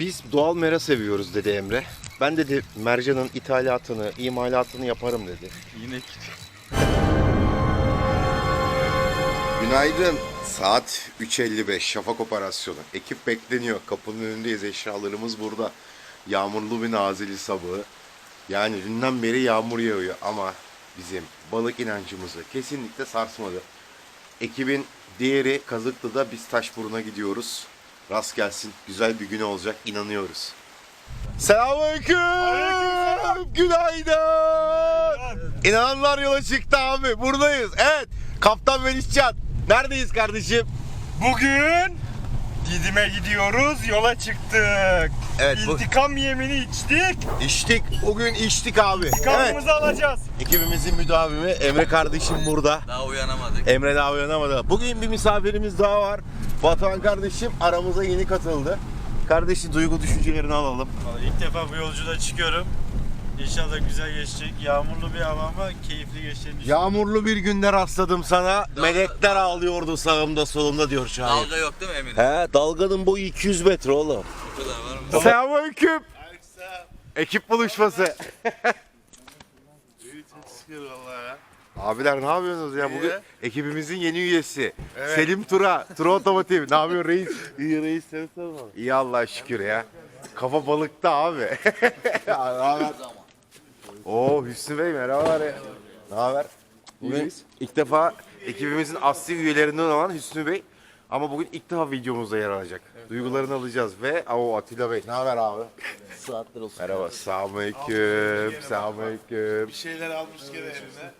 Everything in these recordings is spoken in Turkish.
Biz doğal mera seviyoruz dedi Emre. Ben dedi mercanın ithalatını, imalatını yaparım dedi. Yine Günaydın. Saat 3.55 şafak operasyonu. Ekip bekleniyor. Kapının önündeyiz. Eşyalarımız burada. Yağmurlu bir nazilli sabahı. Yani dünden beri yağmur yağıyor ama bizim balık inancımızı kesinlikle sarsmadı. Ekibin diğeri Kazıklı'da biz Taşburun'a gidiyoruz. Rast gelsin. Güzel bir gün olacak. inanıyoruz. Selamünaleyküm. Günaydın. İnananlar yola çıktı abi. Buradayız. Evet. Kaptan Melihcan. Neredeyiz kardeşim? Bugün Didim'e gidiyoruz. Yola çıktık. Evet, bu- İntikam yemini içtik. İçtik. Bugün içtik abi. Evet. İntikamımızı alacağız. Ekibimizin müdavimi Emre kardeşim burada. Daha uyanamadık. Emre daha uyanamadı. Bugün bir misafirimiz daha var. Batuhan kardeşim aramıza yeni katıldı. Kardeşi duygu düşüncelerini alalım. Vallahi İlk defa bu yolculuğa çıkıyorum. İnşallah güzel geçecek. Yağmurlu bir hava ama keyifli geçeceğini düşünüyorum. Yağmurlu bir günde rastladım sana. Melekler ağlıyordu sağımda solumda diyor şair. Dalga yok değil mi Emin? He dalganın boyu 200 metre oğlum. Bu kadar var mı? Selamünaleyküm. Ekip buluşması. Abiler ne yapıyorsunuz ya bugün? Ekibimizin yeni üyesi. Selim Tura, Tura Otomotiv. Ne yapıyor reis? İyi reis sen sorma. İyi Allah'a şükür ya. Kafa balıkta abi. ne haber? Oo Hüsnü Bey merhabalar ya. Ne haber? Bugün ilk defa ekibimizin asli üyelerinden olan Hüsnü Bey. Ama bugün ilk defa videomuzda yer alacak. Duygularını alacağız ve o Atilla Bey. Ne haber abi? Saatler olsun. Merhaba. Selamünaleyküm. Selamünaleyküm. Bir şeyler almış gene eline.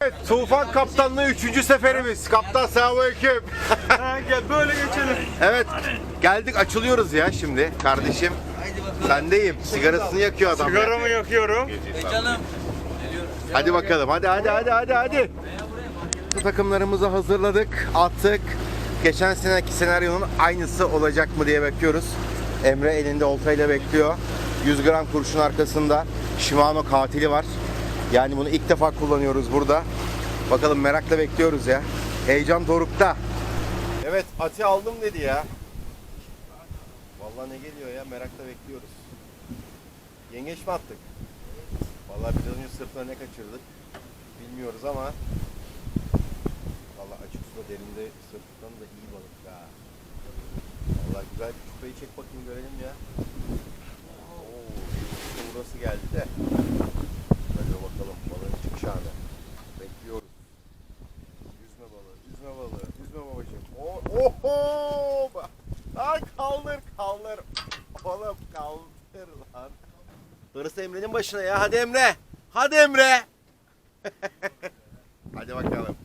Evet, Tufan Kaptanlığı 3. seferimiz. Kaptan selamünaleyküm. Gel böyle geçelim. Evet. Geldik açılıyoruz ya şimdi. Kardeşim sendeyim. Sigarasını yakıyor adam. ya. Sigaramı yakıyorum. Hadi bakalım. Hadi hadi hadi hadi hadi. Bu takımlarımızı hazırladık, attık. Geçen seneki senaryonun aynısı olacak mı diye bekliyoruz. Emre elinde oltayla bekliyor. 100 gram kurşun arkasında Shimano katili var. Yani bunu ilk defa kullanıyoruz burada. Bakalım merakla bekliyoruz ya. Heyecan dorukta. Evet Ati aldım dedi ya. Vallahi ne geliyor ya merakla bekliyoruz. Yengeç mi attık? Vallahi biraz önce sırtına ne kaçırdık bilmiyoruz ama Vallahi açık suda derinde sırttan da iyi balık ha. Vallahi güzel bir çupayı çek bakayım görelim ya. Oo, burası geldi de. Hadi bakalım balığın çıkış anı. Bekliyoruz. Yüzme balığı, yüzme balığı, yüzme babacığım. Oh, oho! Lan kaldır, kaldır. Oğlum kaldır lan. Darısı Emre'nin başına ya. Hadi Emre. Hadi Emre. Hadi bakalım.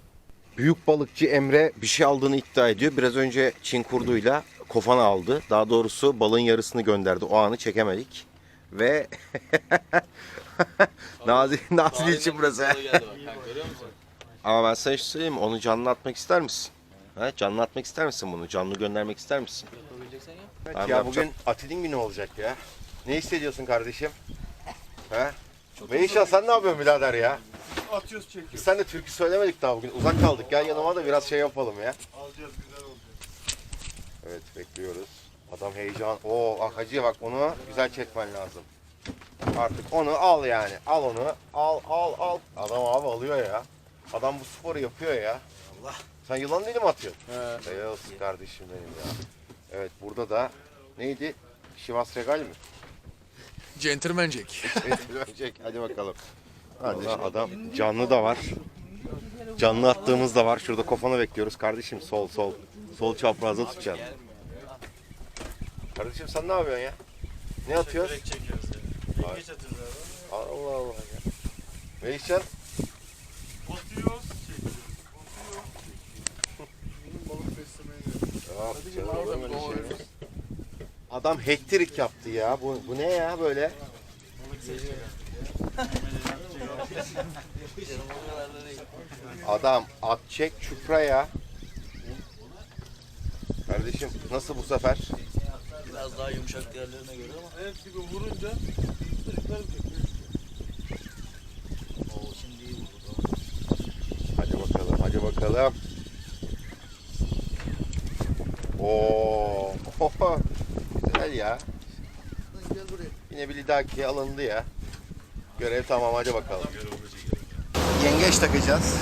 Büyük balıkçı Emre bir şey aldığını iddia ediyor. Biraz önce Çin kurduyla kofana aldı. Daha doğrusu balığın yarısını gönderdi. O anı çekemedik. Ve Nazil, Nazil için burası. Ama ben sana şey söyleyeyim? Onu canlı atmak ister misin? Ha, canlı atmak ister misin bunu? Canlı göndermek ister misin? Yapabileceksen yap. Evet ya yapacağım. bugün Atil'in günü olacak ya. Ne hissediyorsun kardeşim? He? Melihcan sen ne yapıyorsun birader ya? Atıyoruz çekiyoruz. Biz seninle türkü söylemedik daha bugün. Uzak kaldık. Gel yanıma da biraz şey yapalım ya. Alacağız güzel olacak. Evet bekliyoruz. Adam heyecan. Oo ah hacıya bak onu güzel çekmen lazım. Artık onu al yani. Al onu. Al al al. Adam abi alıyor ya. Adam bu sporu yapıyor ya. Allah. Sen yılan dili mi atıyorsun? He. Olsun kardeşim benim ya. Evet burada da neydi? Şivas Regal mi? Gentleman Jack. Çek hadi bakalım. Hadi adam canlı da var. Canlı attığımız da var. Şurada kofana bekliyoruz kardeşim. Sol sol. Sol çaprazda tutacaksın. Kardeşim sen ne yapıyorsun ya? Ne çekiyoruz yani. Yengeç atıyoruz abi. Allah Allah ya. Melihcan Batıyoruz, çekiyoruz. Benim balık beslemeye de. Ya, canım, olur mu öyle şey? Adam hektirik yaptı ya. Bu, bu ne ya böyle? Adam at çek çupra ya. Kardeşim nasıl bu sefer? Biraz daha yumuşak diğerlerine göre ama. Hepsi gibi vurunca çocuklar Oo şimdi iyi vurdu. Hadi bakalım, hadi bakalım. Oo, güzel ya. Yine bir lidaki alındı ya. Görev tamam hadi bakalım. Yengeç takacağız.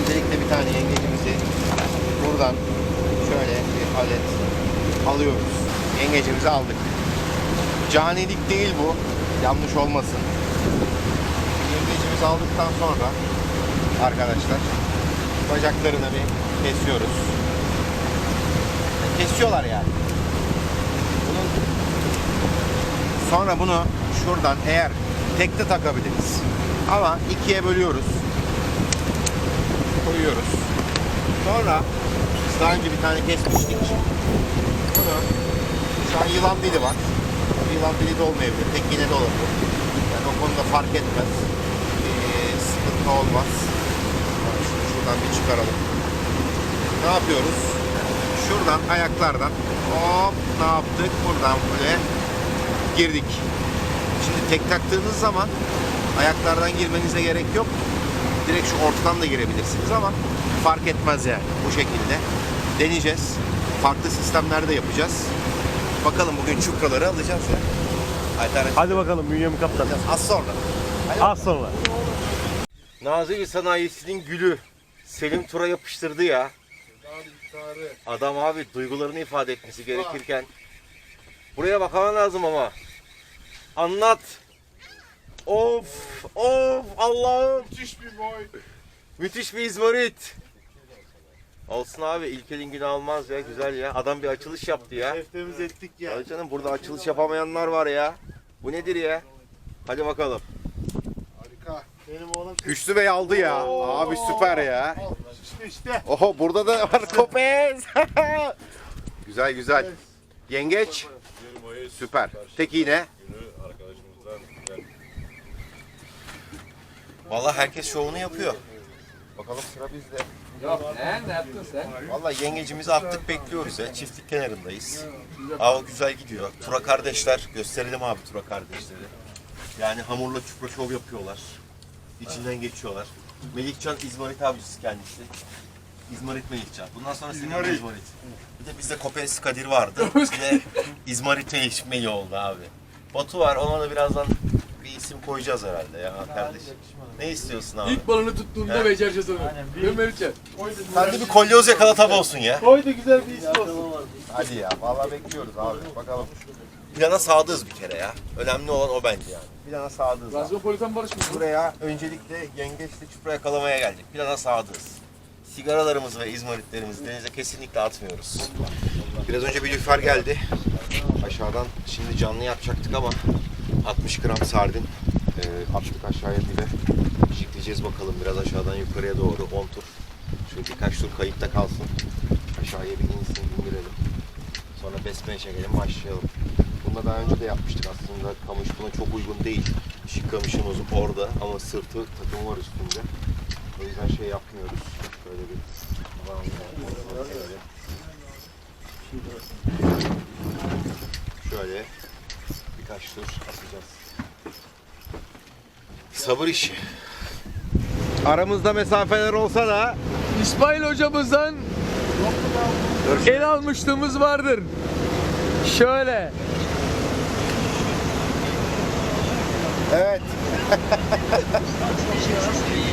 Öncelikle bir tane yengecimizi buradan şöyle bir alet alıyoruz. Yengecimizi aldık. Canilik değil bu. Yanlış olmasın. Yengecimizi aldıktan sonra arkadaşlar bacaklarını bir kesiyoruz. Kesiyorlar yani. Bunun sonra bunu şuradan eğer tekte takabiliriz. Ama ikiye bölüyoruz. Koyuyoruz. Sonra daha önce bir tane kesmiştik. Bunu şu an yılan dili var. Yılan dili de olmayabilir. Tek yine de olabilir. Yani o konuda fark etmez. Ee, sıkıntı olmaz. Yani şunu şuradan bir çıkaralım. Ne yapıyoruz? Şuradan ayaklardan hop ne yaptık? Buradan böyle girdik. Şimdi tek taktığınız zaman ayaklardan girmenize gerek yok. Direkt şu ortadan da girebilirsiniz ama fark etmez yani bu şekilde. Deneyeceğiz. Farklı sistemlerde yapacağız. Bakalım bugün çukraları alacağız ya. Alternatif Hadi bakalım Bünyamin Kaptan. Az sonra. Az sonra. Nazilli sanayisinin gülü Selim Tur'a yapıştırdı ya. Adam abi duygularını ifade etmesi gerekirken buraya bakaman lazım ama. Anlat. Of of Allah'ım. Müthiş bir boy. Müthiş bir izmarit. Olsun abi İlkel'in günü almaz ya güzel ya. Adam bir açılış yaptı ya. Eftemiz ettik ya. Ya canım burada açılış yapamayanlar var ya. Bu nedir ya? Hadi bakalım. Harika. Benim oğlum Üçlü Bey aldı ya. Abi süper ya. işte işte. Oho burada da var kopez. güzel güzel. Yengeç. Süper. Tek iğne. Vallahi herkes şovunu yapıyor. Bakalım sıra bizde. Ne? Ne yaptın sen? Vallahi yengecimizi attık bekliyoruz ya. Çiftlik kenarındayız. Ava güzel gidiyor. Tura kardeşler. Gösterelim abi Tura kardeşleri. Yani hamurla çupra şov yapıyorlar. İçinden geçiyorlar. Melikcan İzmarit avcısı kendisi. İzmarit Melikcan. Bundan sonra senin İzmarit. İzmarit. Bir de bizde Kopes Kadir vardı. Bir de İzmarit Melik Meli oldu abi. Batu var ona da birazdan bir isim koyacağız herhalde ya kardeşim. Ne istiyorsun abi? İlk balını tuttuğunda becereceğiz onu. Mi Meriç'e? Sen de bir kolyoz yakala tab olsun ya. Koy da güzel bir isim olsun. Hadi ya vallahi bekliyoruz abi bakalım. Plana sadığız bir kere ya. Önemli olan o bence yani. Plana sadığız. Razgopolitan barışmış. Buraya öncelikle yengeçle çupra yakalamaya geldik. Plana sadığız. Sigaralarımızı ve izmaritlerimizi denize kesinlikle atmıyoruz. Biraz önce bir lüfer geldi. Aşağıdan şimdi canlı yapacaktık ama 60 gram sardin e, attık aşağıya dibe. Jikleyeceğiz bakalım biraz aşağıdan yukarıya doğru 10 tur. Şöyle birkaç tur kayıtta kalsın. Aşağıya bir insin indirelim. Sonra besmeye çekelim başlayalım. Bunu da daha önce de yapmıştık aslında. Kamış buna çok uygun değil. Şık kamışımız orada ama sırtı takım var üstünde. O yüzden şey yapmıyoruz. Şöyle bir Şöyle birkaç tur atacağız. Sabır işi. Aramızda mesafeler olsa da İsmail hocamızdan el almışlığımız vardır. Şöyle. Evet.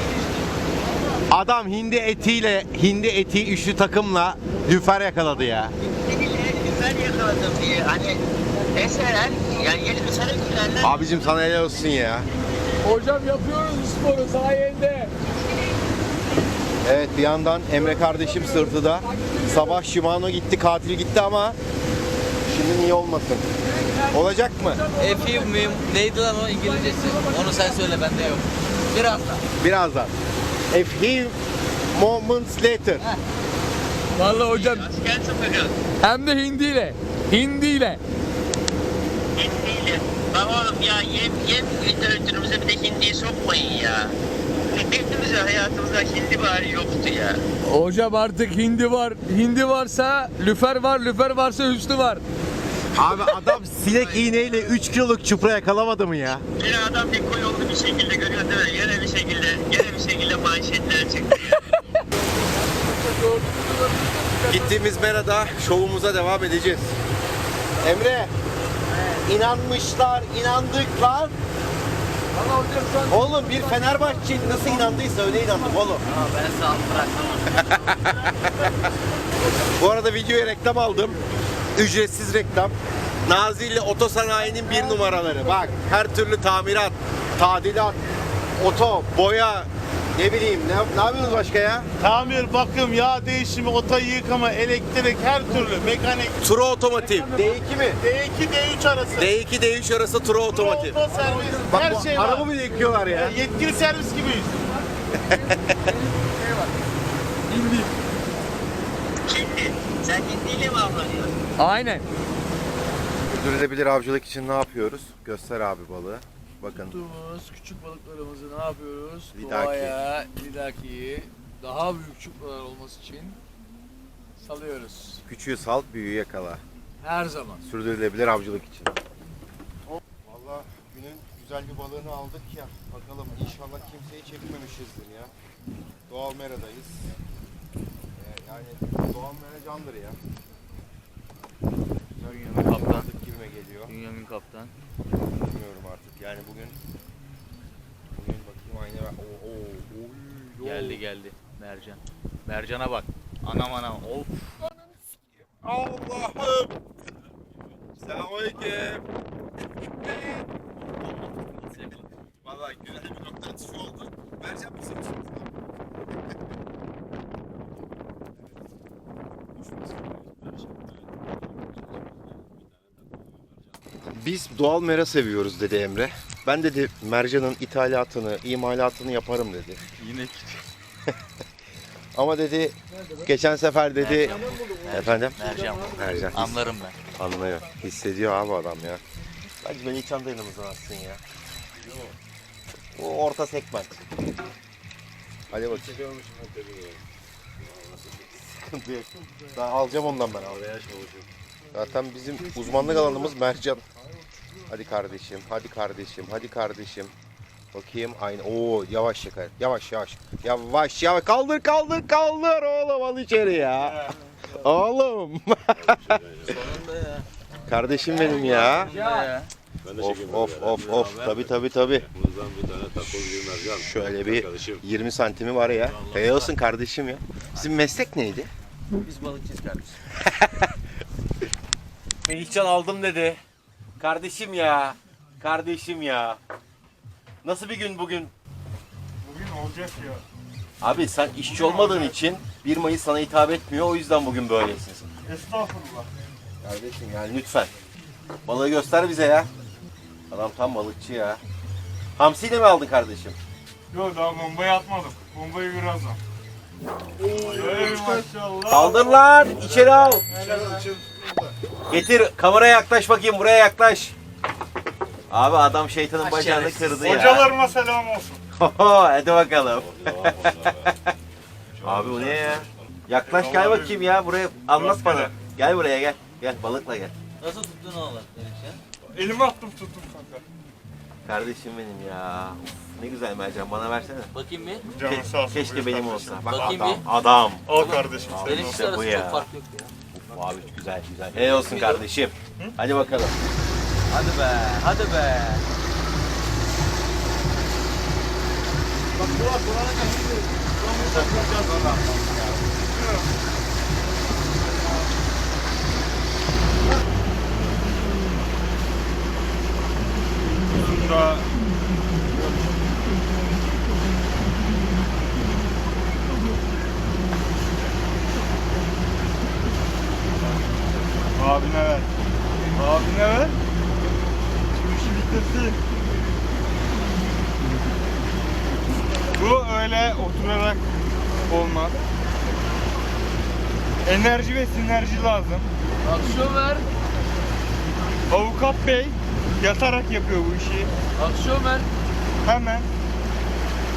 Adam hindi etiyle, hindi eti üçlü takımla lüfer yakaladı ya. güzel yakaladım diye hani eser yani yeni bir sene gülerler. Abicim sana helal olsun ya. Hocam yapıyoruz sporu sayende. Evet bir yandan Emre kardeşim sırtıda. Sabah Shimano gitti, katil gitti ama şimdi niye olmasın? Olacak mı? Efi mühim. Neydi lan o İngilizcesi? Onu sen söyle bende yok. Birazdan. Birazdan. A few moments later. Vallahi hocam hem de hindiyle. Hindiyle. Hindiyle. Bak oğlum ya yem yem literatürümüze bir de hindiyi sokmayın ya. Hepimiz hayatımızda hindi bari yoktu ya. Hocam artık hindi var. Hindi varsa lüfer var, lüfer varsa hüsnü var. Abi adam sinek iğneyle 3 kiloluk çupra yakalamadı mı ya? Yine adam bir koy oldu bir şekilde görüyor değil mi? Yine bir şekilde, yine bir şekilde manşetler çıktı. Gittiğimiz Mera'da şovumuza devam edeceğiz. Emre, İnanmışlar, inandık lan. Valla hocam şu an Oğlum bir Fenerbahçe nasıl inandıysa öyle inandım oğlum. Aa, ben sağ bıraksam. Bu arada videoya reklam aldım. Ücretsiz reklam. Nazilli Otosanayinin bir numaraları. Bak her türlü tamirat, tadilat, oto, boya, ne bileyim ne, ne yapıyorsunuz başka ya? Tamir, bakım, yağ değişimi, ota yıkama, elektrik, her türlü mekanik. Turo Otomotiv. D2 mi? D2, D3 arası. D2, D3 arası Turo Otomotiv. Oto servis, Bak her bu şey var. araba bile yıkıyorlar ya. Yetkili servis gibiyiz. hindiyle mi avlanıyorsun? Aynen. Sürdürülebilir avcılık için ne yapıyoruz? Göster abi balığı. Bakın. Tuttuğumuz küçük balıklarımızı ne yapıyoruz? Lidaki. Doğaya, lidaki daha büyük çupralar olması için salıyoruz. Küçüğü sal, büyüğü yakala. Her zaman. Sürdürülebilir avcılık için. Valla günün güzel bir balığını aldık ya. Bakalım inşallah kimseyi çekmemişizdir ya. Doğal Mera'dayız. Yani Doğal Mera candır ya. Bünyamin kaptan. Gibime geliyor. Bünyamin kaptan. Bilmiyorum artık. Yani bugün bugün bakayım aynı Oo, oo, oy, Geldi geldi. Mercan. Mercana bak. Anam anam. Of. Allah'ım. Selamünaleyküm. Vallahi güzel bir nokta atışı oldu. Mercan bizim için. Biz doğal mera seviyoruz dedi Emre. Ben dedi mercanın ithalatını, imalatını yaparım dedi. Yine Ama dedi geçen sefer dedi efendim Mercan. Mercan his- Anlarım ben. anlıyor. Hissediyor abi adam ya. Bence Melihcan da yanımızdan atsın ya. O orta segment. Hadi bakayım. Sıkıntı yok. Daha alacağım ondan ben abi. Zaten bizim uzmanlık alanımız mercan. Hadi kardeşim, hadi kardeşim, hadi kardeşim. Bakayım aynı. Oo yavaş yakar. Yavaş yavaş. Yavaş yavaş. Kaldır kaldır kaldır oğlum al içeri ya. oğlum. Kardeşim benim ya. Ya. Of of of of. Tabi tabi tabi. Buradan bir tane takoz bir mercan. Şöyle bir Arkadaşım. 20 santimi var ya. Helal olsun kardeşim ya. Sizin meslek neydi? Biz balıkçıyız kardeşim. Melihcan aldım dedi. Kardeşim ya. Kardeşim ya. Nasıl bir gün bugün? Bugün olacak ya. Abi sen işçi olmadığın için 1 Mayıs sana hitap etmiyor. O yüzden bugün böylesin. Estağfurullah. Kardeşim yani lütfen. Balığı göster bize ya. Adam tam balıkçı ya. Hamsiyle mi aldın kardeşim? Yok daha bombayı atmadım. Bombayı birazdan. Ey maşallah. Kaldır lan içeri al. Getir kameraya yaklaş bakayım buraya yaklaş. Abi adam şeytanın bacağını kırdı ya. Hocalarıma selam olsun. Hadi bakalım. Abi bu ne ya? Yaklaş gel bakayım ya buraya anlat bana. Gel buraya gel. Gel balıkla gel. Nasıl tuttun oğlum Melihcan? Elimi attım tuttum kanka. Kardeşim benim ya. Uf, ne güzel mercan bana versene. Bakayım bir. Ke- keşke benim olsa. Bak Bakayım adam, bir. adam. Al kardeşim. Benim bu arasında ya. çok fark yok ya. Abi güzel güzel. Helal olsun kardeşim. Hadi bakalım. Hadi be. Hadi be. Daha Abine ver. Abine ver. Şu işi bitirsin. Bu öyle oturarak olmaz. Enerji lazım. Aksiyon ver. Avukat bey yatarak yapıyor bu işi. Aksiyon ver. Hemen.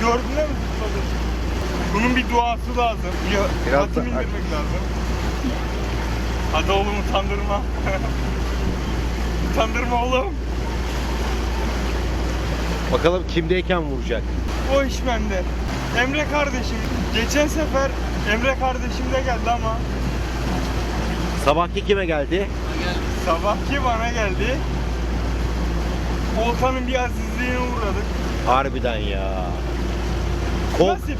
Gördün mü? Bunun bir duası lazım. Ya, Biraz hatim da- indirmek lazım. Hadi oğlum utandırma. utandırma oğlum. Bakalım kimdeyken vuracak. O iş bende. Emre kardeşim. Geçen sefer Emre kardeşim de geldi ama Sabahki kime geldi? sabahki bana geldi. Oltanın bir azizliğine uğradık. Harbiden ya. Kol, Nasip,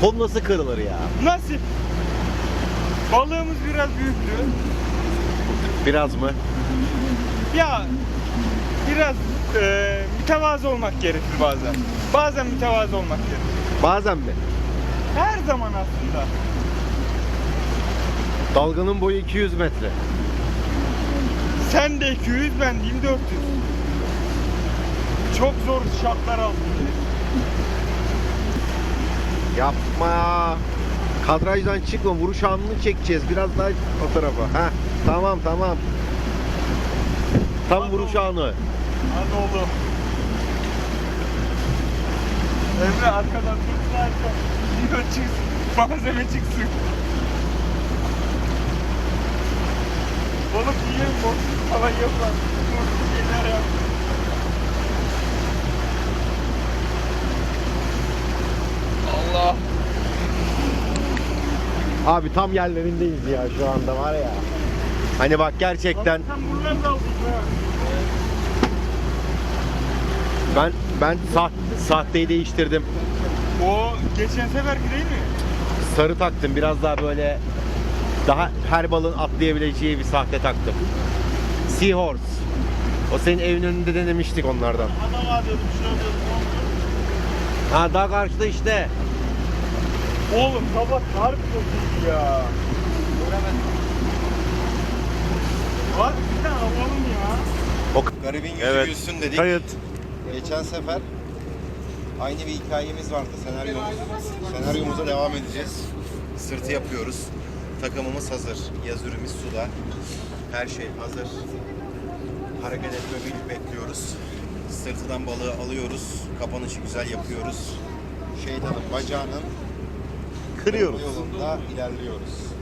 kol nasıl kırılır ya? nasip. Balığımız biraz büyüktü. Biraz mı? Ya biraz e, mütevazı olmak gerekir bazen. Bazen mütevazı olmak gerekir. Bazen mi? Her zaman aslında. Dalganın boyu 200 metre. Sen de 200, ben diyeyim 400. Çok zor şartlar altında. Yapma. Kadrajdan çıkma. Vuruş anını çekeceğiz. Biraz daha o tarafa. Ha, tamam tamam. Tam vuruş anı. Hadi oğlum. Emre arkadan tut arka. Video çıksın. Malzeme çıksın. Balık yiyelim boksuz falan yapar. Boksuz şeyler yap. Allah. Abi tam yerlerindeyiz ya şu anda var ya. Hani bak gerçekten Sen buradan da aldın ha. ben ben saht, sahteyi değiştirdim. O geçen seferki değil mi? Sarı taktım. Biraz daha böyle daha her balığın atlayabileceği bir sahte taktım. Seahorse. O senin evin önünde denemiştik onlardan. Adam var diyordum, şuna diyordum. Ha daha karşıda işte. Oğlum sabah çok iyi ya. Hadi bir tane alalım ya. Garibin yüzü Evet. gülsün dedik. Kayıt. Geçen sefer aynı bir hikayemiz vardı senaryomuz. Senaryomuza devam edeceğiz. Sırtı yapıyoruz. Takımımız hazır. Yazürümüz suda. Her şey hazır. Hareket etmeyi bekliyoruz. Sırtıdan balığı alıyoruz. Kapanışı güzel yapıyoruz. Şeytanın bacağının Kırıyoruz. yolunda ilerliyoruz.